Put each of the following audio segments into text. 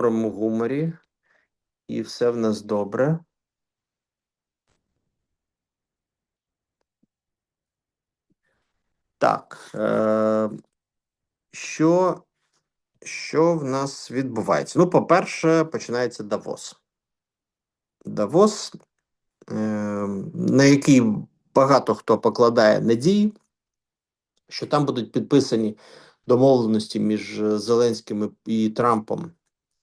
доброму гуморі, і все в нас добре. Так. Е, що, що в нас відбувається? Ну, по-перше, починається Давос. Давос, е, на який багато хто покладає надії, що там будуть підписані домовленості між Зеленським і Трампом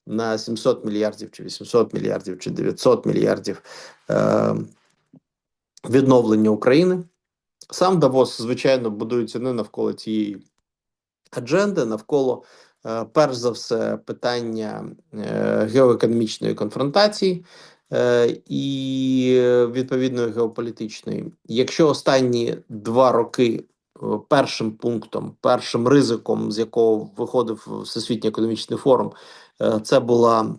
на 700 мільярдів, чи 800 мільярдів, чи 900 мільярдів е, відновлення України. Сам Давос, звичайно, будується не навколо цієї адженди, навколо, е, перш за все, питання е, геоекономічної конфронтації е, і відповідної геополітичної. Якщо останні два роки е, першим пунктом, першим ризиком, з якого виходив Всесвітній економічний форум, це була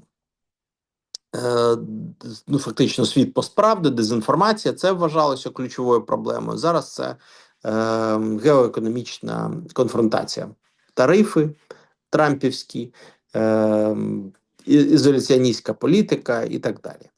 Е, ну, фактично світ постправди, дезінформація, це вважалося ключовою проблемою. Зараз це е, геоекономічна конфронтація, тарифи трампівські, е, ізоляціоністська політика і так далі.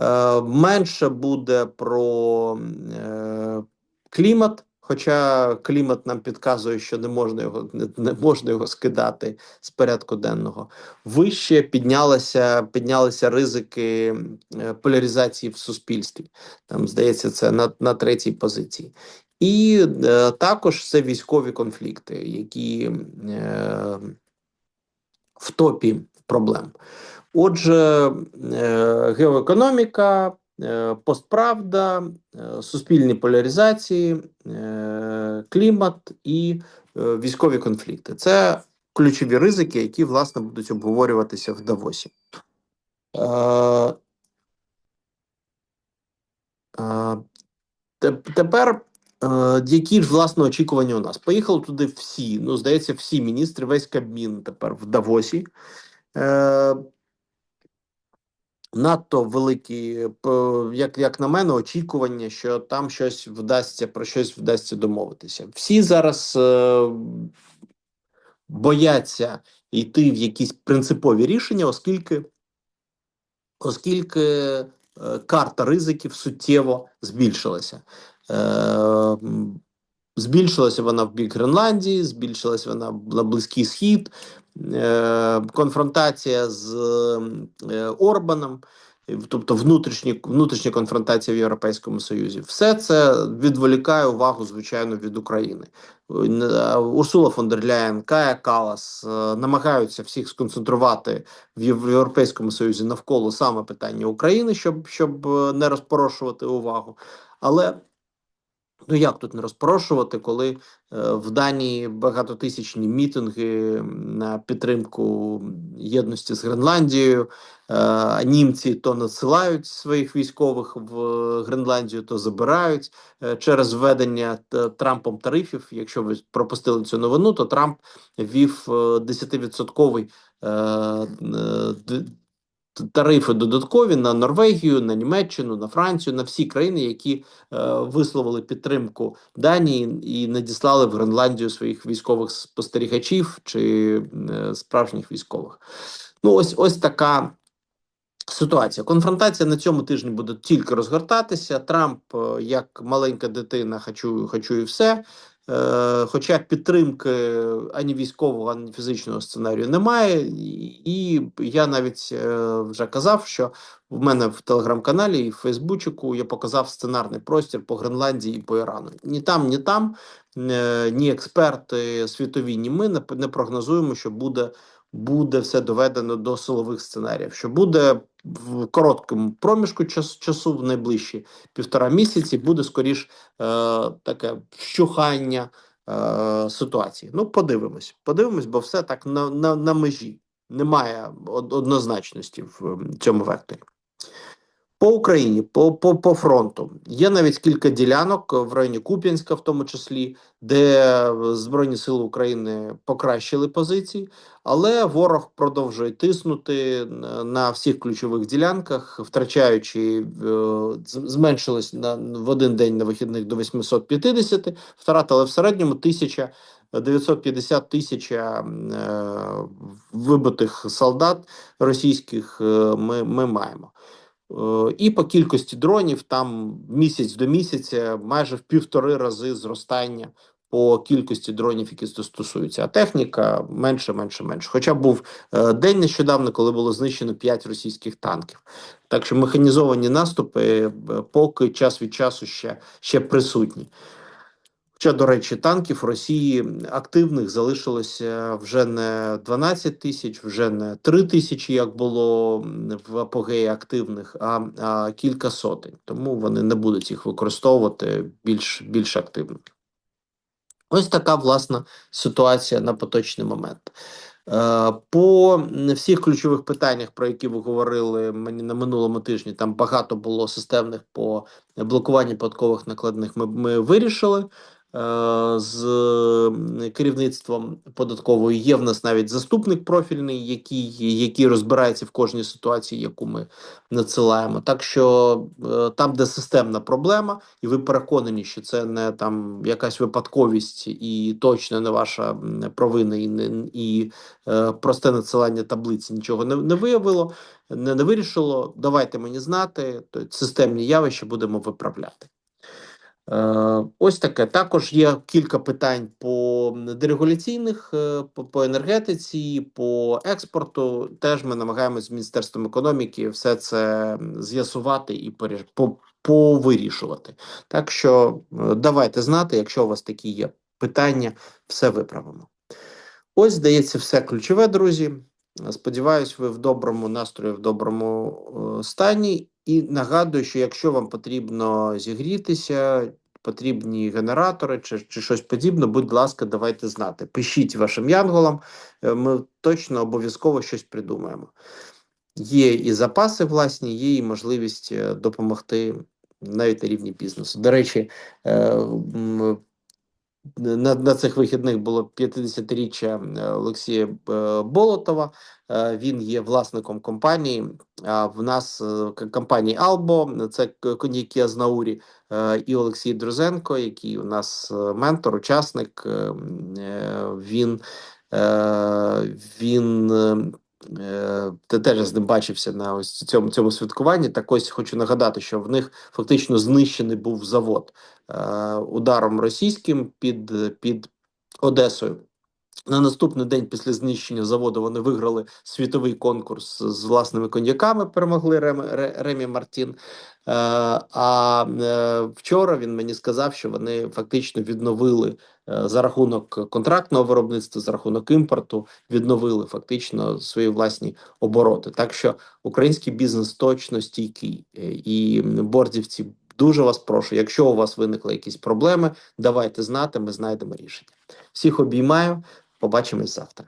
Е, Менше буде про е, клімат. Хоча клімат нам підказує, що не можна його не, можна його скидати з порядку денного, вище піднялися піднялися ризики е, поляризації в суспільстві. Там здається, це на на третій позиції, і е, також це військові конфлікти, які е, в топі проблем. Отже, е, геоекономіка. Е, постправда, е, суспільні поляризації, клімат і військові конфлікти це ключові ризики, які власне будуть обговорюватися в Давосі. Тепер які ж власне очікування у нас? Поїхали туди всі. Ну, здається, всі міністри, весь Кабмін тепер в Давосі надто великі, як як на мене, очікування, що там щось вдасться про щось вдасться домовитися. Всі зараз е, бояться йти в якісь принципові рішення, оскільки оскільки е, карта ризиків суттєво збільшилася. Е, Збільшилася вона в бік Гренландії, збільшилася вона на Близький Схід, е, конфронтація з е, Орбаном, тобто внутрішні, внутрішня конфронтація в Європейському Союзі. Все це відволікає увагу, звичайно, від України. Урсула фон дер Ляєн, Кая Калас е, намагаються всіх сконцентрувати в Європейському Союзі навколо саме питання України, щоб, щоб не розпорошувати увагу. Але Ну як тут не розпрошувати, коли е, в Данії багатотисячні мітинги на підтримку єдності з Гренландією, е, німці то надсилають своїх військових в Гренландію, то забирають е, через введення Трампом тарифів. Якщо ви пропустили цю новину, то Трамп ввів 10-відсотковий тарифи додаткові на Норвегію, на Німеччину, на Францію, на всі країни, які е, висловили підтримку Данії і надіслали в Гренландію своїх військових спостерігачів чи е, справжніх військових. Ну, ось ось така. Ситуація конфронтація на цьому тижні буде тільки розгортатися. Трамп, е, як маленька дитина, хочу, хочу і все. Е, хоча підтримки ані військового, ані фізичного сценарію немає, і я навіть е, вже казав, що в мене в телеграм-каналі і в Фейсбучику я показав сценарний простір по Гренландії і по Ірану. Ні там, ні там, ні експерти світові, ні ми не прогнозуємо, що буде буде все доведено до силових сценаріїв, що буде в короткому проміжку час, часу, в найближчі півтора місяці, буде скоріш е, таке вщухання е, ситуації. Ну, подивимось, подивимось, бо все так на, на, на межі. Немає однозначності в цьому векторі. По Україні, по по, по фронту є навіть кілька ділянок в районі Куп'янська, в тому числі, де Збройні Сили України покращили позиції, але ворог продовжує тиснути на всіх ключових ділянках, втрачаючи е, зменшилось на в один день на вихідних до 850, втратили в середньому тисяча 950 тисяч е, вибитих солдат російських е, ми, ми маємо. І по кількості дронів там місяць до місяця майже в півтори рази зростання по кількості дронів, які стосуються. А техніка менше, менше, менше. Хоча був е, день нещодавно, коли було знищено 5 російських танків. Так що механізовані наступи е, поки час від часу ще, ще присутні. Хоча, до речі, танків Росії активних залишилося вже не 12 тисяч, вже не 3 тисячі, як було в апогеї активних, а, а кілька сотень. Тому вони не будуть їх використовувати більш, більш активно. Ось така власна ситуація на поточний момент. Е, по всіх ключових питаннях, про які ви говорили мені на минулому тижні, там багато було системних по блокуванню податкових накладних. Ми, ми вирішили. Е, з керівництвом податкової є в нас навіть заступник профільний, який який розбирається в кожній ситуації, яку ми надсилаємо. Так що е, там, де системна проблема, і ви переконані, що це не там якась випадковість і точно не ваша провина, і не і е, просте надсилання таблиці нічого не, не виявило, не, не вирішило. Давайте мені знати, то системні явища будемо виправляти. Е, ось таке. Також є кілька питань по дерегуляційних, е, по, енергетиці, по експорту. Теж ми намагаємося з міністерством економіки все це з'ясувати і по, повирішувати. Так що е, давайте знати, якщо у вас такі є питання, все виправимо. Ось здається, все ключове, друзі. Сподіваюсь, ви в доброму настрої, в доброму стані. І нагадую, що якщо вам потрібно зігрітися, потрібні генератори чи чи щось подібне, будь ласка, давайте знати. Пишіть вашим янголам, е, ми точно обов'язково щось придумаємо. Є і запаси власні, є і можливість е, допомогти навіть на рівні бізнесу. До речі, е, на на цих вихідних було 50-річчя Олексія Болотова. Він є власником компанії. А в нас компанії Албо, це коньяки Азнаурі, і Олексій Друзенко, який у нас ментор, учасник. Він він ти теж з ним бачився на ось цьому цьому святкуванні. Так ось хочу нагадати, що в них фактично знищений був завод е, ударом російським під, під Одесою. На наступний день після знищення заводу вони виграли світовий конкурс з власними коньяками. Перемогли Рем, Ремі Мартін. Е, а е, вчора він мені сказав, що вони фактично відновили е, за рахунок контрактного виробництва, за рахунок імпорту, відновили фактично свої власні обороти. Так що український бізнес точно стійкий і бордівці. Дуже вас прошу, якщо у вас виникли якісь проблеми, давайте знати, ми знайдемо рішення. Всіх обіймаю. Побачимось завтра.